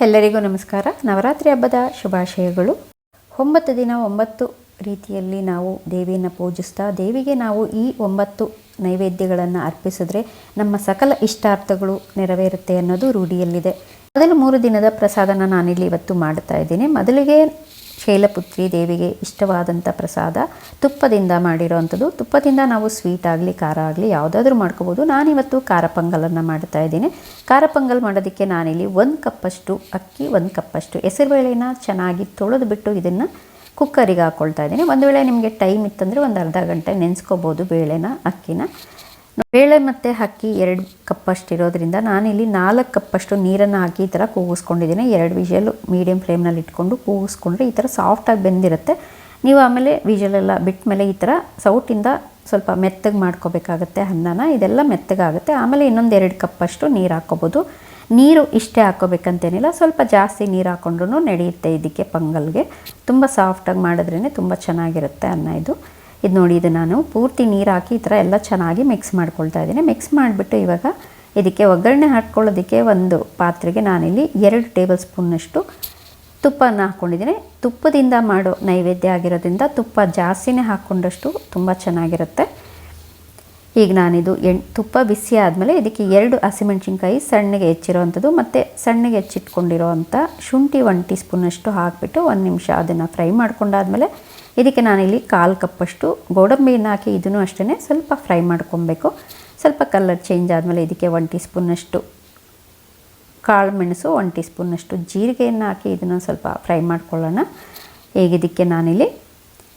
ಎಲ್ಲರಿಗೂ ನಮಸ್ಕಾರ. ನವರಾತ್ರಿ ಹಬ್ಬದ ಶುಭಾಶಯಗಳು. ಒಂಬತ್ತು ದಿನ ಒಂಬತ್ತು ರೀತಿಯಲ್ಲಿ ನಾವು ದೇವಿಯನ್ನು ಪೂಜಿಸ್ತಾ, ದೇವಿಗೆ ನಾವು ಈ ಒಂಬತ್ತು ನೈವೇದ್ಯಗಳನ್ನು ಅರ್ಪಿಸಿದ್ರೆ ನಮ್ಮ ಸಕಲ ಇಷ್ಟಾರ್ಥಗಳು ನೆರವೇರುತ್ತೆ ಅನ್ನೋದು ರೂಢಿಯಲ್ಲಿದೆ. ಮೊದಲು ಮೂರು ದಿನದ ಪ್ರಸಾದನ ನಾನಿಲ್ಲಿ ಇವತ್ತು ಮಾಡ್ತಾ ಇದ್ದೀನಿ. ಮೊದಲಿಗೆ ಶೈಲಪುತ್ರಿ ದೇವಿಗೆ ಇಷ್ಟವಾದಂಥ ಪ್ರಸಾದ ತುಪ್ಪದಿಂದ ಮಾಡಿರೋವಂಥದ್ದು. ತುಪ್ಪದಿಂದ ನಾವು ಸ್ವೀಟ್ ಆಗಲಿ, ಖಾರ ಆಗಲಿ ಯಾವುದಾದ್ರೂ ಮಾಡ್ಕೋಬೋದು. ನಾನಿವತ್ತು ಖಾರ ಪೊಂಗಲನ್ನು ಮಾಡ್ತಾ ಇದ್ದೀನಿ. ಖಾರ ಪೊಂಗಲ್ ಮಾಡೋದಕ್ಕೆ ನಾನಿಲ್ಲಿ ಒಂದು ಕಪ್ಪಷ್ಟು ಅಕ್ಕಿ, ಒಂದು ಕಪ್ಪಷ್ಟು ಹೆಸರುಬೇಳೆನ ಚೆನ್ನಾಗಿ ತೊಳೆದು ಬಿಟ್ಟು ಇದನ್ನು ಕುಕ್ಕರಿಗೆ ಹಾಕ್ಕೊಳ್ತಾ ಇದ್ದೀನಿ. ಒಂದು ವೇಳೆ ನಿಮಗೆ ಟೈಮ್ ಇತ್ತಂದರೆ ಒಂದು ಅರ್ಧ ಗಂಟೆ ನೆನೆಸ್ಕೋಬೋದು ಬೇಳೆನ, ಅಕ್ಕಿನ. ಬೇಳೆ ಮತ್ತು ಅಕ್ಕಿ ಎರಡು ಕಪ್ಪಷ್ಟು ಇರೋದ್ರಿಂದ ನಾನಿಲ್ಲಿ ನಾಲ್ಕು ಕಪ್ಪಷ್ಟು ನೀರನ್ನು ಹಾಕಿ ಈ ಥರ ಕೂಗಿಸ್ಕೊಂಡಿದ್ದೀನಿ. ಎರಡು ವಿಷಲ್ ಮೀಡಿಯಮ್ ಫ್ಲೇಮ್ನಲ್ಲಿ ಇಟ್ಕೊಂಡು ಕೂಗಿಸ್ಕೊಂಡ್ರೆ ಈ ಥರ ಸಾಫ್ಟಾಗಿ ಬೆಂದಿರುತ್ತೆ. ನೀವು ಆಮೇಲೆ ವಿಷಲೆಲ್ಲ ಬಿಟ್ಟ ಮೇಲೆ ಈ ಥರ ಸೌಟಿಂದ ಸ್ವಲ್ಪ ಮೆತ್ತಗೆ ಮಾಡ್ಕೋಬೇಕಾಗತ್ತೆ ಅನ್ನನ. ಇದೆಲ್ಲ ಮೆತ್ತಗಾಗುತ್ತೆ. ಆಮೇಲೆ ಇನ್ನೊಂದು ಎರಡು ಕಪ್ಪಷ್ಟು ನೀರು ಹಾಕ್ಕೋಬೋದು ನೀರು ಇಷ್ಟೇ ಹಾಕ್ಕೋಬೇಕಂತೇನಿಲ್ಲ ಸ್ವಲ್ಪ ಜಾಸ್ತಿ ನೀರು ಹಾಕ್ಕೊಂಡ್ರೂ ನಡೆಯುತ್ತೆ ಇದಕ್ಕೆ, ಪೊಂಗಲ್ಗೆ. ತುಂಬ ಸಾಫ್ಟಾಗಿ ಮಾಡಿದ್ರೇ ತುಂಬ ಚೆನ್ನಾಗಿರುತ್ತೆ ಅನ್ನ ಇದು. ಇದು ನೋಡಿ, ಇದು ನಾನು ಪೂರ್ತಿ ನೀರು ಹಾಕಿ ಈ ಥರ ಎಲ್ಲ ಚೆನ್ನಾಗಿ ಮಿಕ್ಸ್ ಮಾಡ್ಕೊಳ್ತಾ ಇದ್ದೀನಿ. ಮಿಕ್ಸ್ ಮಾಡಿಬಿಟ್ಟು ಇವಾಗ ಇದಕ್ಕೆ ಒಗ್ಗರಣೆ ಹಾಕ್ಕೊಳ್ಳೋದಕ್ಕೆ ಒಂದು ಪಾತ್ರೆಗೆ ನಾನಿಲ್ಲಿ ಎರಡು ಟೇಬಲ್ ಸ್ಪೂನ್ನಷ್ಟು ತುಪ್ಪನ ಹಾಕ್ಕೊಂಡಿದ್ದೀನಿ. ತುಪ್ಪದಿಂದ ಮಾಡೋ ನೈವೇದ್ಯ ಆಗಿರೋದ್ರಿಂದ ತುಪ್ಪ ಜಾಸ್ತಿನೇ ಹಾಕ್ಕೊಂಡಷ್ಟು ತುಂಬ ಚೆನ್ನಾಗಿರುತ್ತೆ. ಈಗ ನಾನಿದು ಎಣ್, ತುಪ್ಪ ಬಿಸಿ ಆದಮೇಲೆ ಇದಕ್ಕೆ ಎರಡು ಹಸಿಮೆಣ್ಸಿನ್ಕಾಯಿ ಸಣ್ಣಗೆ ಹೆಚ್ಚಿರೋವಂಥದ್ದು ಮತ್ತು ಸಣ್ಣಗೆ ಹೆಚ್ಚಿಟ್ಕೊಂಡಿರೋವಂಥ ಶುಂಠಿ ಒನ್ ಟೀ ಸ್ಪೂನಷ್ಟು ಹಾಕಿಬಿಟ್ಟು ಒಂದು ನಿಮಿಷ ಅದನ್ನು ಫ್ರೈ ಮಾಡ್ಕೊಂಡಾದ್ಮೇಲೆ ಇದಕ್ಕೆ ನಾನಿಲ್ಲಿ ಕಾಲು ಕಪ್ಪಷ್ಟು ಗೋಡಂಬಿಯನ್ನು ಹಾಕಿ ಇದನ್ನು ಅಷ್ಟೇ ಸ್ವಲ್ಪ ಫ್ರೈ ಮಾಡ್ಕೊಬೇಕು. ಸ್ವಲ್ಪ ಕಲರ್ ಚೇಂಜ್ ಆದಮೇಲೆ ಇದಕ್ಕೆ ಒನ್ ಟೀ ಸ್ಪೂನಷ್ಟು ಕಾಳು ಮೆಣಸು ಒನ್ ಟೀ ಸ್ಪೂನಷ್ಟು ಜೀರಿಗೆಯನ್ನು ಹಾಕಿ ಇದನ್ನು ಸ್ವಲ್ಪ ಫ್ರೈ ಮಾಡ್ಕೊಳ್ಳೋಣ. ಈಗ ಇದಕ್ಕೆ ನಾನಿಲ್ಲಿ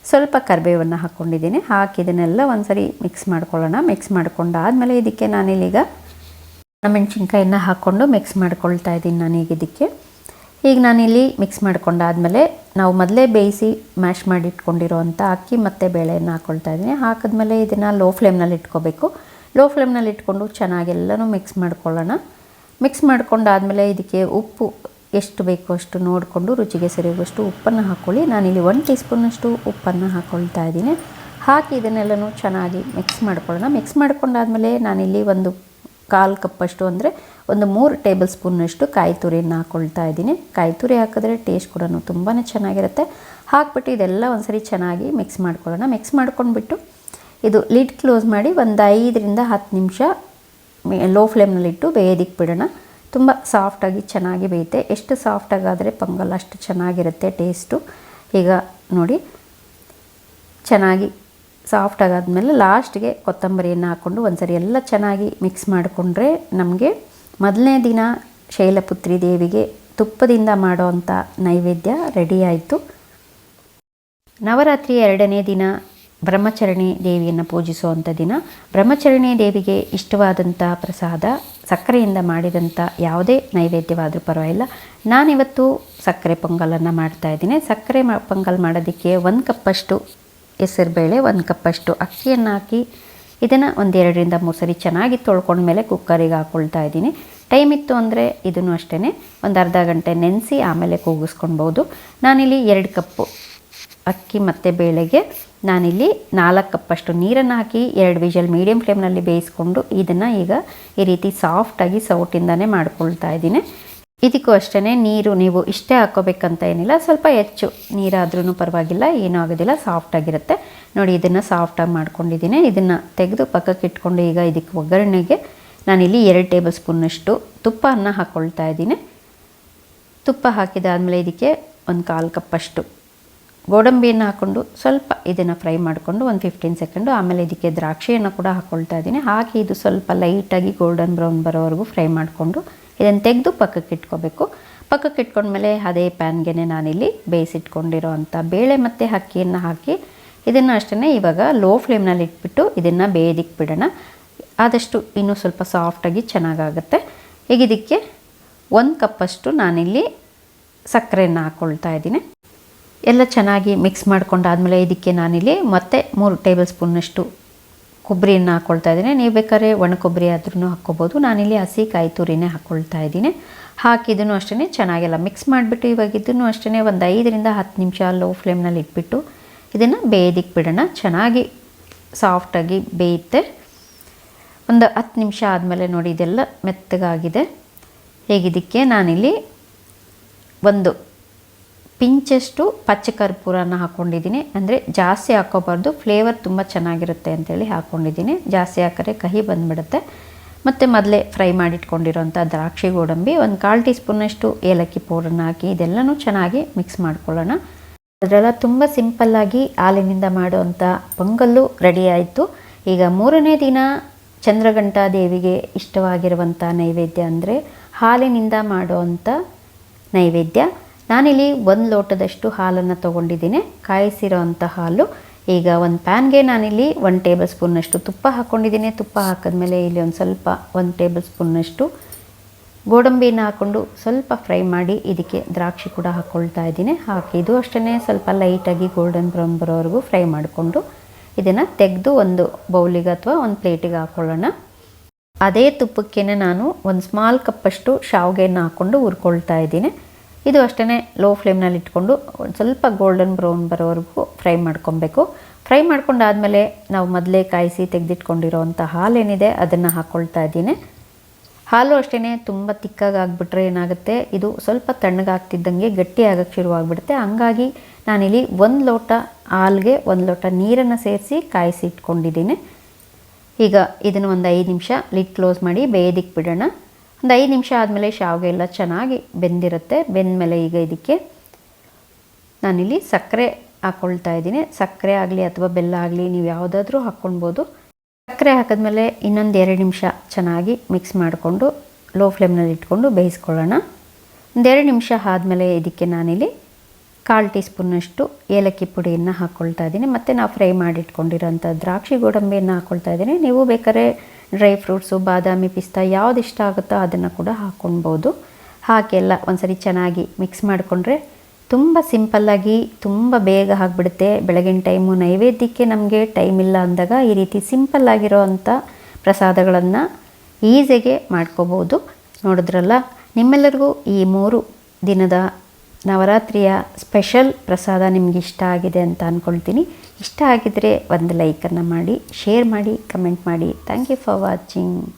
ಸ್ವಲ್ಪ ಕರಿಬೇವನ್ನು ಹಾಕ್ಕೊಂಡಿದ್ದೀನಿ. ಹಾಕಿ ಇದನ್ನೆಲ್ಲ ಒಂದ್ಸರಿ ಮಿಕ್ಸ್ ಮಾಡ್ಕೊಳ್ಳೋಣ. ಮಿಕ್ಸ್ ಮಾಡ್ಕೊಂಡಾದಮೇಲೆ ಇದಕ್ಕೆ ನಾನಿಲ್ಲೀಗ ಮೆಣಸಿನ್ಕಾಯಿನ ಹಾಕ್ಕೊಂಡು ಮಿಕ್ಸ್ ಮಾಡ್ಕೊಳ್ತಾ ಇದ್ದೀನಿ ಈಗ ಇದಕ್ಕೆ. ಈಗ ನಾನಿಲ್ಲಿ ಮಿಕ್ಸ್ ಮಾಡ್ಕೊಂಡಾದ್ಮೇಲೆ ನಾವು ಮೊದಲೇ ಬೇಯಿಸಿ ಮ್ಯಾಶ್ ಮಾಡಿ ಇಟ್ಕೊಂಡಿರೋವಂಥ ಅಕ್ಕಿ ಮತ್ತು ಬೇಳೆಯನ್ನು ಹಾಕ್ಕೊಳ್ತಾ ಇದ್ದೀನಿ. ಹಾಕಿದ್ಮೇಲೆ ಇದನ್ನು ಲೋ ಫ್ಲೇಮ್ನಲ್ಲಿ ಇಟ್ಕೋಬೇಕು. ಲೋ ಫ್ಲೇಮ್ನಲ್ಲಿ ಇಟ್ಕೊಂಡು ಚೆನ್ನಾಗೆಲ್ಲನೂ ಮಿಕ್ಸ್ ಮಾಡ್ಕೊಳ್ಳೋಣ. ಮಿಕ್ಸ್ ಮಾಡ್ಕೊಂಡಾದ್ಮೇಲೆ ಇದಕ್ಕೆ ಉಪ್ಪು ಎಷ್ಟು ಬೇಕೋ ಅಷ್ಟು ನೋಡಿಕೊಂಡು ರುಚಿಗೆ ಸರಿಯೋಗಷ್ಟು ಉಪ್ಪನ್ನು ಹಾಕ್ಕೊಳ್ಳಿ ನಾನಿಲ್ಲಿ ಒನ್ ಟೀ ಸ್ಪೂನಷ್ಟು ಉಪ್ಪನ್ನು ಹಾಕ್ಕೊಳ್ತಾ ಇದ್ದೀನಿ. ಹಾಕಿ ಇದನ್ನೆಲ್ಲನೂ ಚೆನ್ನಾಗಿ ಮಿಕ್ಸ್ ಮಾಡ್ಕೊಳ್ಳೋಣ. ಮಿಕ್ಸ್ ಮಾಡ್ಕೊಂಡಾದ್ಮೇಲೆ ನಾನಿಲ್ಲಿ ಒಂದು ಕಾಲು ಕಪ್ಪಷ್ಟು ಅಂದರೆ ಒಂದು ಮೂರು ಟೇಬಲ್ ಸ್ಪೂನ್ನಷ್ಟು ಕಾಯಿ ತುರಿಯನ್ನು ಹಾಕ್ಕೊಳ್ತಾ ಇದ್ದೀನಿ. ಕಾಯಿ ತುರಿ ಹಾಕಿದ್ರೆ ಟೇಸ್ಟ್ ಕೂಡ ತುಂಬಾ ಚೆನ್ನಾಗಿರುತ್ತೆ. ಹಾಕ್ಬಿಟ್ಟು ಇದೆಲ್ಲ ಒಂದ್ಸರಿ ಚೆನ್ನಾಗಿ ಮಿಕ್ಸ್ ಮಾಡ್ಕೊಳ್ಳೋಣ. ಮಿಕ್ಸ್ ಮಾಡ್ಕೊಂಡ್ಬಿಟ್ಟು ಇದು ಲಿಡ್ ಕ್ಲೋಸ್ ಮಾಡಿ ಒಂದು ಐದರಿಂದ ಹತ್ತು ನಿಮಿಷ ಲೋ ಫ್ಲೇಮ್ನಲ್ಲಿಟ್ಟು ಬೇಯೋದಿಕ್ಕೆ ಬಿಡೋಣ. ತುಂಬ ಸಾಫ್ಟಾಗಿ ಚೆನ್ನಾಗಿ ಬೇಯುತ್ತೆ. ಎಷ್ಟು ಸಾಫ್ಟಾಗಾದರೆ ಪೊಂಗಲ್ ಅಷ್ಟು ಚೆನ್ನಾಗಿರುತ್ತೆ ಟೇಸ್ಟು ಈಗ ನೋಡಿ, ಚೆನ್ನಾಗಿ ಸಾಫ್ಟ್ ಆಗಾದಮೇಲೆ ಲಾಸ್ಟ್ಗೆ ಕೊತ್ತಂಬರಿಯನ್ನು ಹಾಕ್ಕೊಂಡು ಒಂದ್ಸರಿ ಎಲ್ಲ ಚೆನ್ನಾಗಿ ಮಿಕ್ಸ್ ಮಾಡಿಕೊಂಡ್ರೆ ನಮಗೆ ಮೊದಲನೇ ದಿನ ಶೈಲಪುತ್ರಿ ದೇವಿಗೆ ತುಪ್ಪದಿಂದ ಮಾಡೋವಂಥ ನೈವೇದ್ಯ ರೆಡಿ ಆಯಿತು. ನವರಾತ್ರಿ ಎರಡನೇ ದಿನ ಬ್ರಹ್ಮಚರಣಿ ದೇವಿಯನ್ನು ಪೂಜಿಸುವಂಥ ದಿನ. ಬ್ರಹ್ಮಚರಣಿ ದೇವಿಗೆ ಇಷ್ಟವಾದಂಥ ಪ್ರಸಾದ, ಸಕ್ಕರೆಯಿಂದ ಮಾಡಿದಂಥ ಯಾವುದೇ ನೈವೇದ್ಯವಾದರೂ ಪರವಾಗಿಲ್ಲ. ನಾನಿವತ್ತು ಸಕ್ಕರೆ ಪೊಂಗಲನ್ನು ಮಾಡ್ತಾ ಇದ್ದೀನಿ. ಸಕ್ಕರೆ ಪೊಂಗಲ್ ಮಾಡೋದಕ್ಕೆ ಒಂದು ಕಪ್ಪಷ್ಟು ಹೆಸರುಬೇಳೆ ಒಂದು ಕಪ್ಪಷ್ಟು ಅಕ್ಕಿಯನ್ನು ಹಾಕಿ ಇದನ್ನು ಒಂದೆರಡರಿಂದ ಮೂರು ಸರಿ ಚೆನ್ನಾಗಿ ತೊಳ್ಕೊಂಡ್ಮೇಲೆ ಕುಕ್ಕರಿಗೆ ಹಾಕ್ಕೊಳ್ತಾ ಇದ್ದೀನಿ. ಟೈಮ್ ಇತ್ತು ಅಂದರೆ ಇದನ್ನು ಅಷ್ಟೇ ಒಂದು ಅರ್ಧ ಗಂಟೆ ನೆನೆಸಿ ಆಮೇಲೆ ಕೂಗಿಸ್ಕೊಳ್ಬೋದು. ನಾನಿಲ್ಲಿ ಎರಡು ಕಪ್ಪು ಅಕ್ಕಿ ಮತ್ತು ಬೇಳೆಗೆ ನಾನಿಲ್ಲಿ ನಾಲ್ಕು ಕಪ್ಪಷ್ಟು ನೀರನ್ನು ಹಾಕಿ ಎರಡು ವಿಷಲ್ ಮೀಡಿಯಮ್ ಫ್ಲೇಮ್ನಲ್ಲಿ ಬೇಯಿಸ್ಕೊಂಡು ಇದನ್ನು ಈಗ ಈ ರೀತಿ ಸಾಫ್ಟಾಗಿ ಸೌಟಿಂದನೇ ಮಾಡ್ಕೊಳ್ತಾ ಇದ್ದೀನಿ. ಇದಕ್ಕೂ ಅಷ್ಟೇ ನೀರು ನೀವು ಇಷ್ಟೇ ಹಾಕೋಬೇಕಂತ ಏನಿಲ್ಲ, ಸ್ವಲ್ಪ ಹೆಚ್ಚು ನೀರಾದ್ರೂ ಪರವಾಗಿಲ್ಲ, ಏನೂ ಆಗೋದಿಲ್ಲ ಸಾಫ್ಟಾಗಿರುತ್ತೆ ನೋಡಿ, ಇದನ್ನು ಸಾಫ್ಟಾಗಿ ಮಾಡ್ಕೊಂಡಿದ್ದೀನಿ. ಇದನ್ನು ತೆಗೆದು ಪಕ್ಕಕ್ಕೆ ಇಟ್ಕೊಂಡು ಈಗ ಇದಕ್ಕೆ ಒಗ್ಗರಣೆಗೆ ನಾನಿಲ್ಲಿ ಎರಡು ಟೇಬಲ್ ಸ್ಪೂನಷ್ಟು ತುಪ್ಪವನ್ನು ಹಾಕ್ಕೊಳ್ತಾ ಇದ್ದೀನಿ. ತುಪ್ಪ ಹಾಕಿದಾದಮೇಲೆ ಇದಕ್ಕೆ ಒಂದು ಕಾಲು ಕಪ್ಪಷ್ಟು ಗೋಡಂಬಿಯನ್ನು ಹಾಕ್ಕೊಂಡು ಸ್ವಲ್ಪ ಇದನ್ನು ಫ್ರೈ ಮಾಡಿಕೊಂಡು ಒಂದು ಫಿಫ್ಟೀನ್ ಸೆಕೆಂಡು ಆಮೇಲೆ ಇದಕ್ಕೆ ದ್ರಾಕ್ಷಿಯನ್ನು ಕೂಡ ಹಾಕ್ಕೊಳ್ತಾ ಇದ್ದೀನಿ. ಹಾಕಿ ಇದು ಸ್ವಲ್ಪ ಲೈಟಾಗಿ ಗೋಲ್ಡನ್ ಬ್ರೌನ್ ಬರೋವರೆಗೂ ಫ್ರೈ ಮಾಡಿಕೊಂಡು ಇದನ್ನು ತೆಗೆದು ಪಕ್ಕಕ್ಕೆ ಇಟ್ಕೋಬೇಕು. ಪಕ್ಕಕ್ಕೆ ಇಟ್ಕೊಂಡ್ಮೇಲೆ ಅದೇ ಪ್ಯಾನ್ಗೆ ನಾನಿಲ್ಲಿ ಬೇಯಿಸಿಟ್ಕೊಂಡಿರೋ ಅಂಥ ಬೇಳೆ ಮತ್ತು ಅಕ್ಕಿಯನ್ನು ಹಾಕಿ ಇದನ್ನು ಅಷ್ಟೇ ಇವಾಗ ಲೋ ಫ್ಲೇಮ್ನಲ್ಲಿ ಇಟ್ಬಿಟ್ಟು ಇದನ್ನು ಬೇಯದಿಕ್ಕೆ ಬಿಡೋಣ. ಆದಷ್ಟು ಇನ್ನೂ ಸ್ವಲ್ಪ ಸಾಫ್ಟಾಗಿ ಚೆನ್ನಾಗಾಗುತ್ತೆ. ಈಗ ಇದಕ್ಕೆ ಒಂದು ಕಪ್ಪಷ್ಟು ನಾನಿಲ್ಲಿ ಸಕ್ಕರೆಯನ್ನು ಹಾಕ್ಕೊಳ್ತಾ ಇದ್ದೀನಿ. ಎಲ್ಲ ಚೆನ್ನಾಗಿ ಮಿಕ್ಸ್ ಮಾಡ್ಕೊಂಡಾದ್ಮೇಲೆ ಇದಕ್ಕೆ ನಾನಿಲ್ಲಿ ಮತ್ತೆ ಮೂರು ಟೇಬಲ್ ಸ್ಪೂನ್ನಷ್ಟು ಕೊಬ್ಬರಿಯನ್ನು ಹಾಕ್ಕೊಳ್ತಾ ಇದ್ದೀನಿ. ನೀವು ಬೇಕಾದ್ರೆ ಒಣ ಕೊಬ್ಬರಿ ಆದ್ರೂ ಹಾಕ್ಕೋಬೋದು. ನಾನಿಲ್ಲಿ ಹಸಿ ಕಾಯಿ ತುರಿನೇ ಹಾಕ್ಕೊಳ್ತಾ ಇದ್ದೀನಿ ಹಾಕಿದೂ ಅಷ್ಟೇ ಚೆನ್ನಾಗೆಲ್ಲ ಮಿಕ್ಸ್ ಮಾಡಿಬಿಟ್ಟು ಇವಾಗ ಇದನ್ನು ಅಷ್ಟೇ ಒಂದು ಐದರಿಂದ ಹತ್ತು ನಿಮಿಷ ಲೋ ಫ್ಲೇಮ್ನಲ್ಲಿ ಇಟ್ಬಿಟ್ಟು ಇದನ್ನು ಬೇಯ್ದಿಕ್ಕೆ ಬಿಡೋಣ. ಚೆನ್ನಾಗಿ ಸಾಫ್ಟಾಗಿ ಬೇಯುತ್ತೆ ಒಂದು ಹತ್ತು ನಿಮಿಷ ಆದಮೇಲೆ ನೋಡಿ ಇದೆಲ್ಲ ಮೆತ್ತಗಾಗಿದೆ. ಹೇಗಿದ್ದಕ್ಕೆ ನಾನಿಲ್ಲಿ ಒಂದು ಪಿಂಚಷ್ಟು ಪಚ್ಚ ಕರ್ಪೂರನ ಹಾಕ್ಕೊಂಡಿದ್ದೀನಿ ಅಂದರೆ ಜಾಸ್ತಿ ಹಾಕೋಬಾರ್ದು ಫ್ಲೇವರ್ ತುಂಬ ಚೆನ್ನಾಗಿರುತ್ತೆ ಅಂತೇಳಿ ಹಾಕ್ಕೊಂಡಿದ್ದೀನಿ ಜಾಸ್ತಿ ಹಾಕಿದ್ರೆ ಕಹಿ ಬಂದುಬಿಡುತ್ತೆ. ಮತ್ತು ಮೊದಲೇ ಫ್ರೈ ಮಾಡಿಟ್ಕೊಂಡಿರೋಂಥ ದ್ರಾಕ್ಷಿ ಗೋಡಂಬಿ, ಒಂದು ಕಾಲು ಟೀ ಸ್ಪೂನಷ್ಟು ಏಲಕ್ಕಿ ಪೌಡರ್ನ ಹಾಕಿ ಇದೆಲ್ಲನೂ ಚೆನ್ನಾಗಿ ಮಿಕ್ಸ್ ಮಾಡ್ಕೊಳ್ಳೋಣ. ಅದರೆಲ್ಲ ತುಂಬ ಸಿಂಪಲ್ಲಾಗಿ ಹಾಲಿನಿಂದ ಮಾಡುವಂಥ ಪೊಂಗಲ್ಲು ರೆಡಿ ಆಯಿತು. ಈಗ ಮೂರನೇ ದಿನ ಚಂದ್ರಘಂಟಾ ದೇವಿಗೆ ಇಷ್ಟವಾಗಿರುವಂಥ ನೈವೇದ್ಯ ಅಂದರೆ ಹಾಲಿನಿಂದ ಮಾಡುವಂಥ ನೈವೇದ್ಯ. ನಾನಿಲ್ಲಿ ಒಂದು ಲೋಟದಷ್ಟು ಹಾಲನ್ನು ತೊಗೊಂಡಿದ್ದೀನಿ. ಕಾಯಿಸಿರೋ ಅಂಥ ಹಾಲು. ಈಗ ಒಂದು ಪ್ಯಾನ್ಗೆ ನಾನಿಲ್ಲಿ ಒಂದು ಟೇಬಲ್ ಸ್ಪೂನ್ನಷ್ಟು ತುಪ್ಪ ಹಾಕ್ಕೊಂಡಿದ್ದೀನಿ ತುಪ್ಪ ಹಾಕಿದ್ಮೇಲೆ ಇಲ್ಲಿ ಒಂದು ಸ್ವಲ್ಪ ಒಂದು ಟೇಬಲ್ ಸ್ಪೂನ್ನಷ್ಟು ಗೋಡಂಬಿನ ಹಾಕ್ಕೊಂಡು ಸ್ವಲ್ಪ ಫ್ರೈ ಮಾಡಿ ಇದಕ್ಕೆ ದ್ರಾಕ್ಷಿ ಕೂಡ ಹಾಕ್ಕೊಳ್ತಾ ಇದ್ದೀನಿ. ಹಾಕಿ ಇದು ಅಷ್ಟೇ ಸ್ವಲ್ಪ ಲೈಟಾಗಿ ಗೋಲ್ಡನ್ ಬ್ರೌನ್ ಬರೋವರೆಗೂ ಫ್ರೈ ಮಾಡಿಕೊಂಡು ಇದನ್ನು ತೆಗೆದು ಒಂದು ಬೌಲಿಗೆ ಅಥವಾ ಒಂದು ಪ್ಲೇಟಿಗೆ ಹಾಕ್ಕೊಳ್ಳೋಣ ಅದೇ ತುಪ್ಪಕ್ಕೆ ನಾನು ಒಂದು ಸ್ಮಾಲ್ ಕಪ್ಪಷ್ಟು ಶಾವಿಗೆಯನ್ನು ಹಾಕ್ಕೊಂಡು ಹುರ್ಕೊಳ್ತಾ ಇದ್ದೀನಿ. ಇದು ಅಷ್ಟೇ ಲೋ ಫ್ಲೇಮ್ನಲ್ಲಿ ಇಟ್ಕೊಂಡು ಒಂದು ಸ್ವಲ್ಪ ಗೋಲ್ಡನ್ ಬ್ರೌನ್ ಬರೋವರೆಗೂ ಫ್ರೈ ಮಾಡ್ಕೊಬೇಕು. ಫ್ರೈ ಮಾಡ್ಕೊಂಡಾದಮೇಲೆ ನಾವು ಮೊದಲೇ ಕಾಯಿಸಿ ತೆಗೆದಿಟ್ಕೊಂಡಿರೋವಂಥ ಹಾಲೇನಿದೆ, ಅದನ್ನು ಹಾಕ್ಕೊಳ್ತಾ ಇದ್ದೀನಿ. ಹಾಲು ಅಷ್ಟೇ ತುಂಬ ತಿಕ್ಕಾಗಿ ಆಗಿಬಿಟ್ರೆ ಏನಾಗುತ್ತೆ, ಇದು ಸ್ವಲ್ಪ ತಣ್ಣಗಾಗ್ತಿದ್ದಂಗೆ ಗಟ್ಟಿ ಶುರುವಾಗ್ಬಿಡುತ್ತೆ. ಹಂಗಾಗಿ ನಾನಿಲ್ಲಿ ಒಂದು ಲೋಟ ಹಾಲಿಗೆ ಒಂದು ಲೋಟ ನೀರನ್ನು ಸೇರಿಸಿ ಕಾಯಿಸಿ ಇಟ್ಕೊಂಡಿದ್ದೀನಿ. ಈಗ ಇದನ್ನು ಒಂದು ಐದು ನಿಮಿಷ ಲಿಡ್ ಕ್ಲೋಸ್ ಮಾಡಿ ಬೇಯದಿಕ್ಕೆ ಬಿಡೋಣ ಒಂದು ಐದು ನಿಮಿಷ ಆದಮೇಲೆ ಶಾವಿಗೆ ಎಲ್ಲ ಚೆನ್ನಾಗಿ ಬೆಂದಿರುತ್ತೆ. ಬೆಂದಮೇಲೆ ಈಗ ಇದಕ್ಕೆ ನಾನಿಲ್ಲಿ ಸಕ್ಕರೆ ಹಾಕ್ಕೊಳ್ತಾ ಇದ್ದೀನಿ. ಸಕ್ಕರೆ ಆಗಲಿ ಅಥವಾ ಬೆಲ್ಲ ಆಗಲಿ ನೀವು ಯಾವುದಾದ್ರೂ ಹಾಕ್ಕೊಳ್ಬೋದು ಸಕ್ಕರೆ ಹಾಕಿದ್ಮೇಲೆ ಇನ್ನೊಂದು ಎರಡು ನಿಮಿಷ ಚೆನ್ನಾಗಿ ಮಿಕ್ಸ್ ಮಾಡಿಕೊಂಡು ಲೋ ಫ್ಲೇಮ್ನಲ್ಲಿ ಇಟ್ಕೊಂಡು ಬೇಯಿಸ್ಕೊಳ್ಳೋಣ. ಒಂದೆರಡು ನಿಮಿಷ ಆದಮೇಲೆ ಇದಕ್ಕೆ ನಾನಿಲ್ಲಿ ಕಾಲು ಟೀ ಸ್ಪೂನಷ್ಟು ಏಲಕ್ಕಿ ಪುಡಿಯನ್ನು ಹಾಕ್ಕೊಳ್ತಾ ಇದ್ದೀನಿ. ಮತ್ತು ನಾವು ಫ್ರೈ ಮಾಡಿಟ್ಕೊಂಡಿರೋಂಥ ದ್ರಾಕ್ಷಿ ಗೋಡಂಬಿಯನ್ನು ಹಾಕ್ಕೊಳ್ತಾ ಇದ್ದೀನಿ. ನೀವು ಬೇಕಾದ್ರೆ ಡ್ರೈ ಫ್ರೂಟ್ಸು, ಬಾದಾಮಿ ಪಿಸ್ತಾ ಯಾವ್ದು ಇಷ್ಟ ಆಗುತ್ತೋ ಅದನ್ನು ಕೂಡ ಹಾಕ್ಕೊಳ್ಬೋದು ಹಾಕಿ ಎಲ್ಲ ಒಂದ್ಸರಿ ಚೆನ್ನಾಗಿ ಮಿಕ್ಸ್ ಮಾಡಿಕೊಂಡ್ರೆ ತುಂಬ ಸಿಂಪಲ್ಲಾಗಿ ತುಂಬ ಬೇಗ ಆಗಿಬಿಡುತ್ತೆ. ಬೆಳಗಿನ ಟೈಮು ನೈವೇದ್ಯಕ್ಕೆ ನಮಗೆ ಟೈಮ್ ಇಲ್ಲ ಅಂದಾಗ ಈ ರೀತಿ ಸಿಂಪಲ್ಲಾಗಿರೋ ಅಂಥ ಪ್ರಸಾದಗಳನ್ನು ಈಸಿಗೆ ಮಾಡ್ಕೋಬೋದು. ನೋಡಿದ್ರಲ್ಲ, ನಿಮ್ಮೆಲ್ಲರಿಗೂ ಈ ಮೂರು ದಿನದ ನವರಾತ್ರಿಯ ಸ್ಪೆಷಲ್ ಪ್ರಸಾದ ನಿಮ್ಗೆ ಇಷ್ಟ ಆಗಿದೆ ಅಂತ ಅಂದ್ಕೊಳ್ತೀನಿ ಇಷ್ಟ ಆಗಿದರೆ ಒಂದು ಲೈಕನ್ನು ಮಾಡಿ, ಶೇರ್ ಮಾಡಿ, ಕಮೆಂಟ್ ಮಾಡಿ. Thank you for watching.